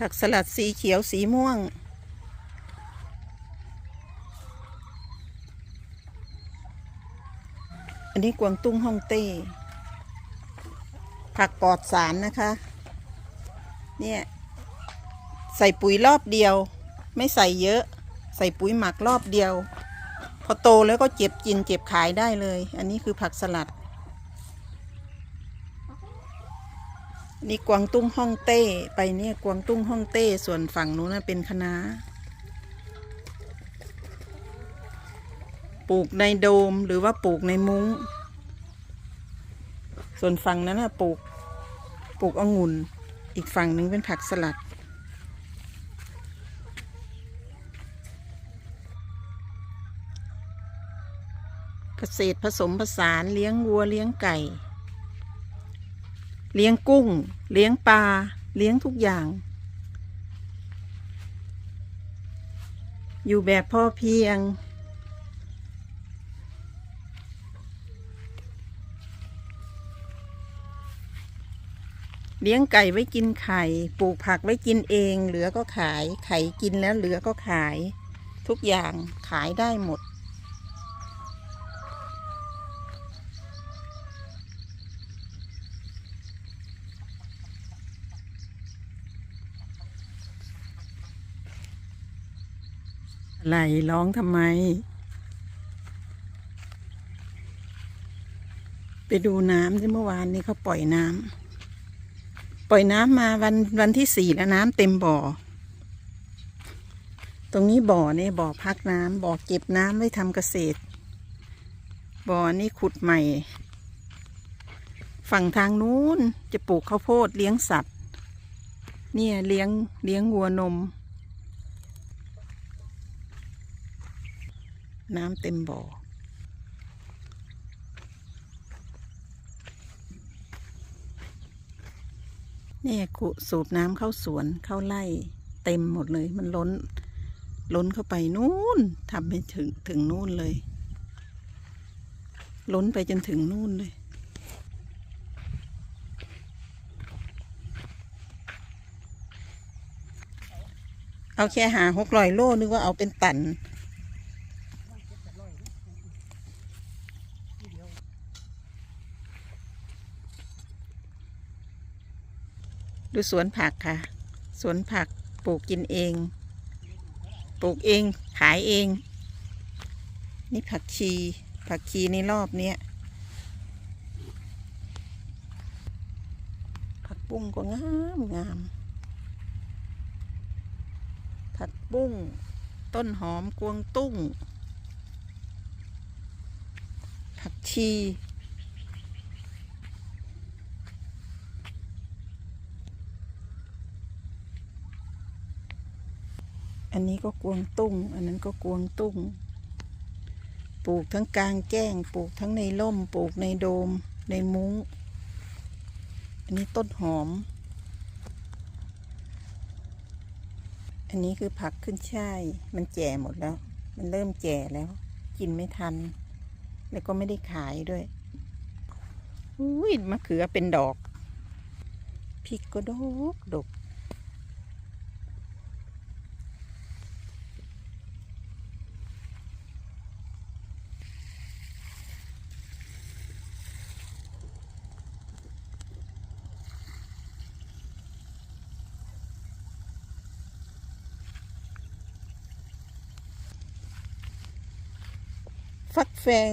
ผักสลัดสีเขียวสีม่วง อันนี้กวางตุ้งฮ่องเต้ ผักปลอดสารนะคะ เนี่ยใส่ปุ๋ยรอบเดียว ไม่ใส่เยอะ ใส่ปุ๋ยหมักรอบเดียว พอโตแล้วก็เจ็บกินเจ็บขายได้เลย อันนี้คือผักสลัด นี่กวางตุ้งฮ่องเต้ไปเนี่ยกวางตุ้งฮ่องเต้ส่วนฝั่งนู้นนะเป็นคะน้าปลูกในโดมหรือว่าปลูกในมุง้ง ส่วนฝั่งนั้นนะปลูกปลูกองุ่น อีกฝั่งหนึ่งเป็นผักสลัด เกษตรผสมผสานเลี้ยงวัวเลี้ยงไก่ เลี้ยงกุ้ง เลี้ยงปลา เลี้ยงทุกอย่าง อยู่แบบพ่อเพียง เลี้ยงไก่ไว้กินไข่ ปลูกผักไว้กินเอง เหลือก็ขาย ไข่กินแล้วเหลือก็ขาย ทุกอย่างขายได้หมด อะไรร้องทำไม ไปดูน้ำที่เมื่อวานนี้เขาปล่อยน้ำปล่อยน้ำมาวันวันที่สี่แล้วน้ำเต็มบ่อ ตรงนี้บ่อนี่บ่อพักน้ำบ่อเก็บน้ำไว้ทำเกษตร บ่อนี่ขุดใหม่ ฝั่งทางนู้นจะปลูกข้าวโพดเลี้ยงสัตว์ เนี่ยเลี้ยงเลี้ยงวัวนม น้ำเต็มบ่อ เนี่ยขุสูบน้ำเข้าสวนเข้าไร่เต็มหมดเลย มันล้น ล้นเข้าไปนู่นทำให้ถึงถึงนู่นเลย ล้นไปจนถึงนู่นเลยเอาแค่หาหกร้อยโลนึกว่าเอาเป็นตัน ดูสวนผักค่ะ สวนผักปลูกกินเอง ปลูกเองขายเอง นี่ผักชี ผักชีในรอบเนี้ยผักบุ้งก็งามงาม ผักบุ้ง ต้นหอมกวงตุ้ง ผักชี อันนี้ก็กวงตุ้ง อันนั้นก็กวงตุ้ง ปลูกทั้งกลางแจ้ง ปลูกทั้งในร่ม ปลูกในโดม ในมุง้ง อันนี้ต้นหอม อันนี้คือผักขึ้นช่าย มันแก่หมดแล้ว มันเริ่มแก่แล้ว กินไม่ทัน แล้วก็ไม่ได้ขายด้วย อุ้ยมะเขือเป็นดอก พริกก็ดกดก ฟักแฟง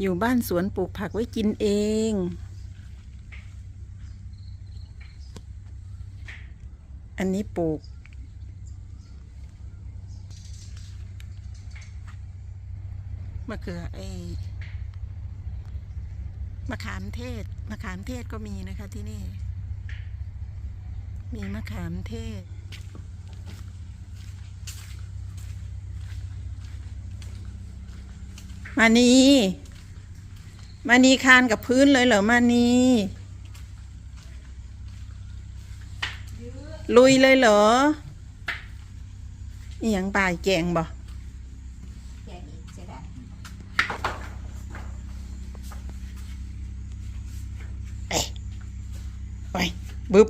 อยู่บ้านสวนปลูกผักไว้กินเองอันนี้ปลูก มะเขือไอ มะขามเทศมะขามเทศก็มีนะคะที่นี่ มีมะขามเทศ มานีมานีคานกับพื้นเลยเหรอมานีลุยเลยเหรออหยังป่ายแกงบ่ บึ๊บ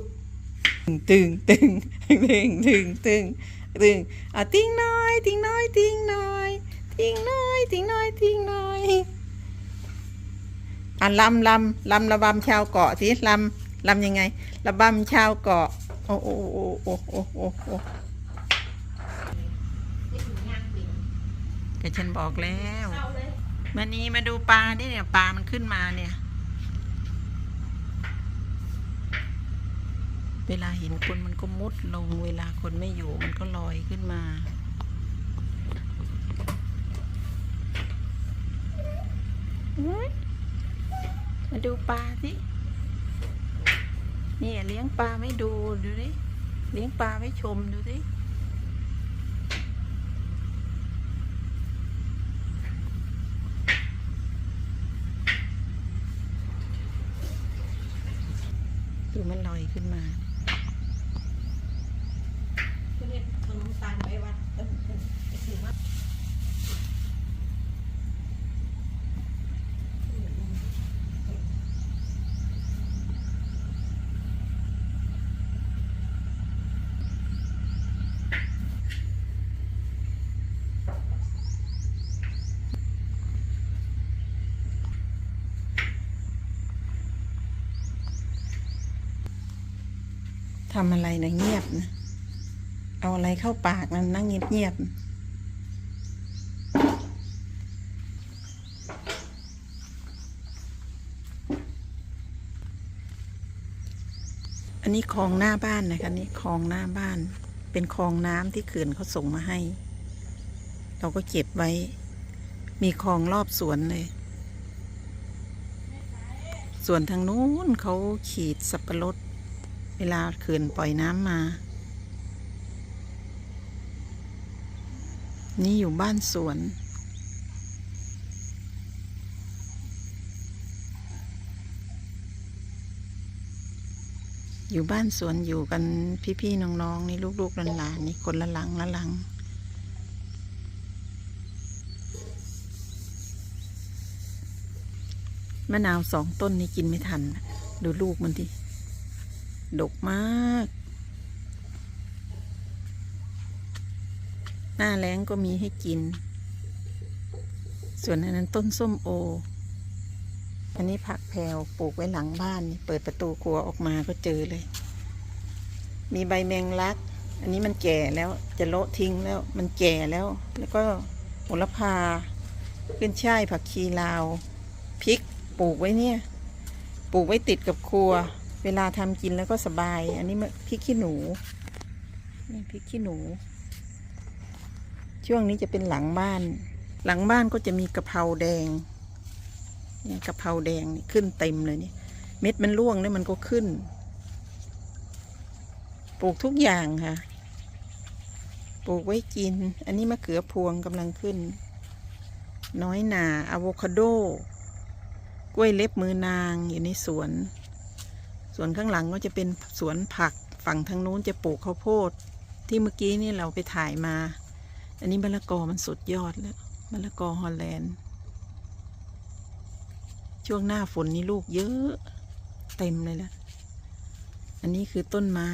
ตึงตึงตึงตึงตึงตึงอะติ้งน้อยติ้งน้อยติ้งน้อยติ้งน้อยติ้งน้อยติ้งน้อยอะลำลำลำระบำชาวเกาะสิลำลำยังไง ระบำชาวเกาะโอ้โอ้โอ้โอ้โอ้โอ้โอ้ก็ฉันบอกแล้วมานี้มาดูปลาดิเนี่ยปลามันขึ้นมาเนี่ย เวลาเห็นคนมันก็มุดลง เวลาคนไม่อยู่มันก็ลอยขึ้นมาอมาดูปลาสินี่เลี้ยงปลาไม่ดูดูดิ เลี้ยงปลาไม่ชมดูสิดูมันลอยขึ้นมา ทำอะไรนะเงียบนะ เอาอะไรเข้าปากนะนั่งเงียบเงียบๆอันนี้คลองหน้าบ้านนะคะนี่คลองหน้าบ้าน เป็นคลองน้ำที่เขื่อนเขาส่งมาให้ เราก็เก็บไว้ มีคลองรอบสวนเลยส่วนทางนู้นเขาขีดสับปะรด เวลาเขื่อนปล่อยน้ำมา นี่อยู่บ้านสวน อยู่บ้านสวนอยู่กันพี่ๆน้องๆนี่ลูกๆหลานๆนี่คนละหลังละหลังมะนาวสองต้นนี่กินไม่ทัน ดูลูกมันดิ ดกมาก หน้าแล้งก็มีให้กิน ส่วนอันนั้นต้นส้มโอ อันนี้ผักแพรวปลูกไว้หลังบ้าน เปิดประตูครัวออกมาก็เจอเลย มีใบแมงลัก อันนี้มันแก่แล้วจะโละทิ้งแล้ว มันแก่แล้ว แล้วก็โหระพาขึ้นช่ายผักชีลาวพริกปลูกไว้เนี่ย ปลูกไว้ติดกับครัว เวลาทำกินแล้วก็สบาย อันนี้มะพริกขี้หนูนี่พริกขี้หนู ช่วงนี้จะเป็นหลังบ้าน หลังบ้านก็จะมีกะเพราแดงเนี่ยกะเพราแดงขึ้นเต็มเลยนี่เม็ดมันร่วงแล้วมันก็ขึ้น ปลูกทุกอย่างค่ะ ปลูกไว้กิน อันนี้มะเขือพวงกำลังขึ้น น้อยหนาอะโวคาโด กล้วยเล็บมือนางอยู่ในสวน ส่วนข้างหลังก็จะเป็นสวนผักฝั่งทางนู้นจะปลูกข้าวโพด ที่เมื่อกี้นี่เราไปถ่ายมา อันนี้มะละกอมันสุดยอดแล้วมะละกอฮอลแลนด์ ช่วงหน้าฝนนี่ลูกเยอะ เต็มเลยล่ะอันนี้คือต้นไม้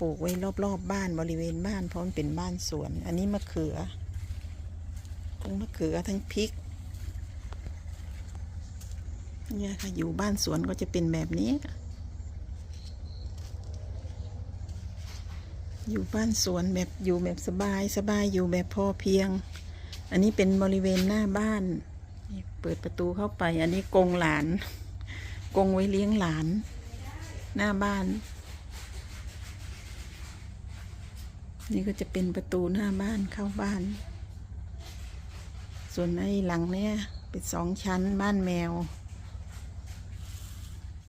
ปลูกไว้รอบๆบบ้านบริเวณบ้านเพราะมันเป็นบ้านสวน อันนี้มะเขือทั้งมะเขือทั้งพริกเนี่ยค่ะอยู่บ้านสวนก็จะเป็นแบบนี้ อยู่บ้านสวนแบบอยู่แบบสบายสบายอยู่แบบพอเพียง อันนี้เป็นบริเวณหน้าบ้านเปิดประตูเข้าไป อันนี้กงหลาน กงไว้เลี้ยงหลาน หน้าบ้าน นี่ก็จะเป็นประตูหน้าบ้านเข้าบ้าน ส่วนไอ้หลังเนี่ยเป็นสองชั้นบ้านแมว